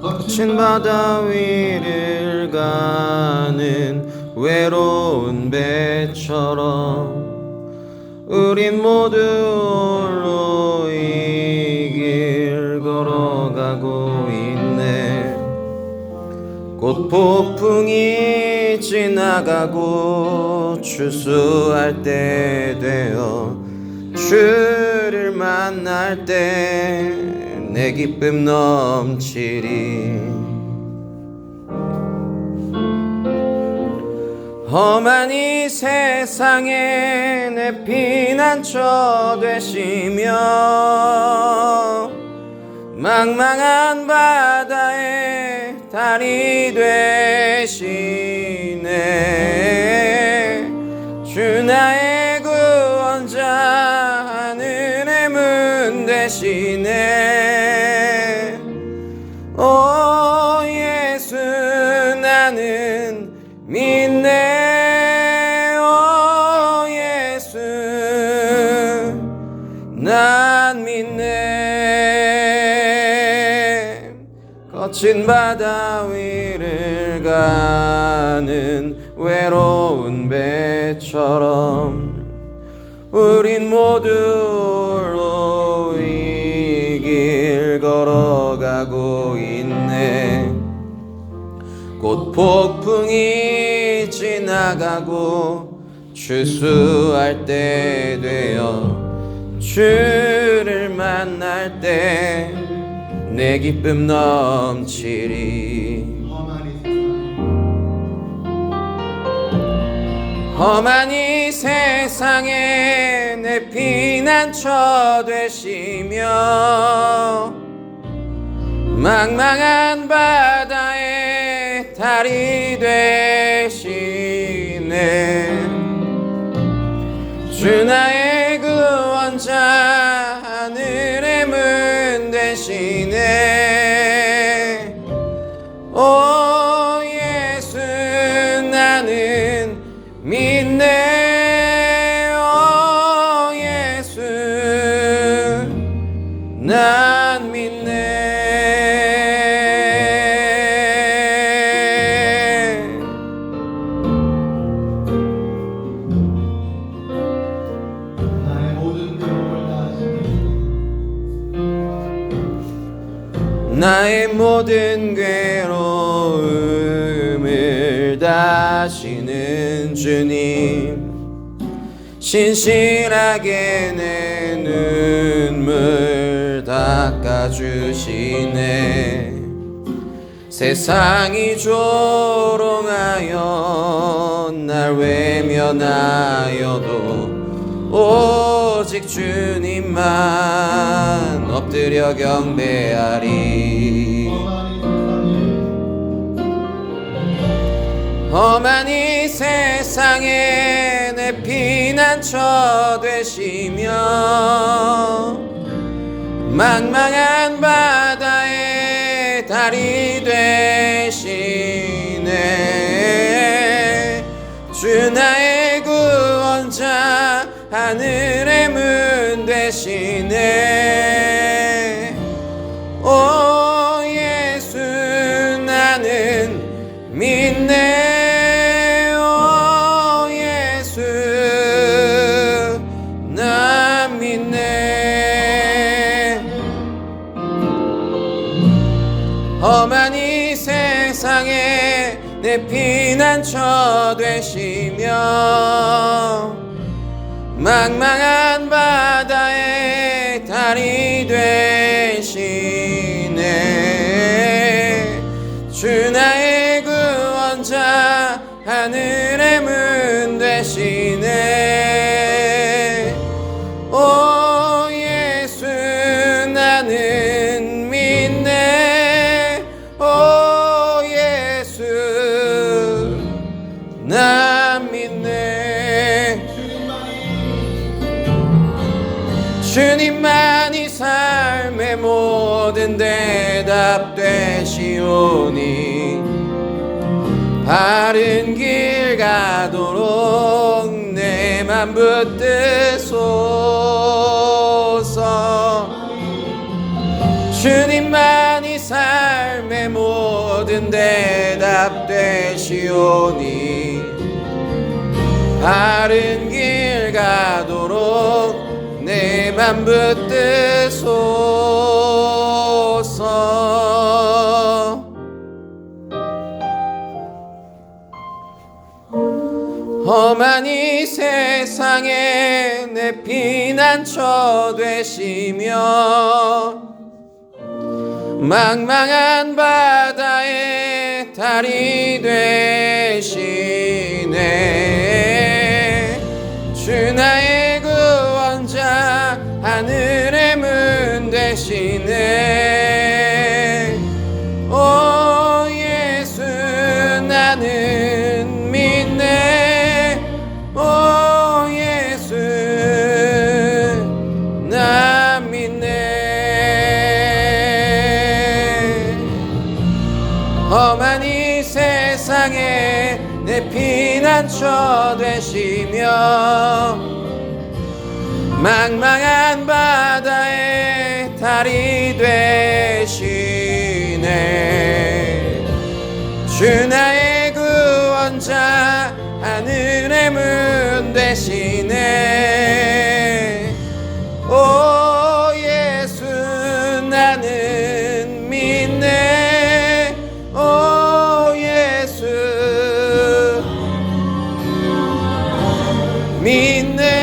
거친 바다 위를 가는 외로운 배처럼 우린 모두 홀로 이 길 걸어가고 있네. 곧 폭풍이 지나가고 추수할 때 되어 주를 만날 때 내 기쁨 넘치리. 험한 이 세상에 내 피난처 되시며 망망한 바다에 달이 되시네. 주 나의 문 되시네 오 예수 나는 믿네. 오 예수 난 믿네. 거친 바다 위를 가는 외로운 배처럼 우린 모두 길 걸어가고 있네. 곧 폭풍이 지나가고 추수할 때 되어 주를 만날 때 내 기쁨 넘치리 이 세상에 내 피난처 되시며 망망한 바다에 달이 되시네. 주 나의 구원자 하늘의 문 되시네 나의 모든 괴로움을 다시는 주님 신실하게 내 눈물 닦아주시네. 세상이 조롱하여 날 외면하여도 오직 주님만 엎드려 경배하리. 이 세상에 내 피난처 되시며 망망한 바다에 달이 되시네. 주 나의 구원자 하늘의 문 되시네 내 피난처 되시며 망망한 바다에 달이 되시네. 주 나의 구원자 하늘의 문 되시네 대답 되시오니 바른 길 가도록 내 맘 붙드소서. 주님만이 삶의 모든 대답 되시오니 바른 길 가도록 내 맘 붙드소서 이 세상에 내 피난처 되시며 망망한 바다에 달이 되시네. 주 나의 구원자 하늘의 문 되시네 내 피난처 되시며 망망한 바다에 달이 되시네. 주 나의 구원자 하늘의 문 되시네 예수 믿네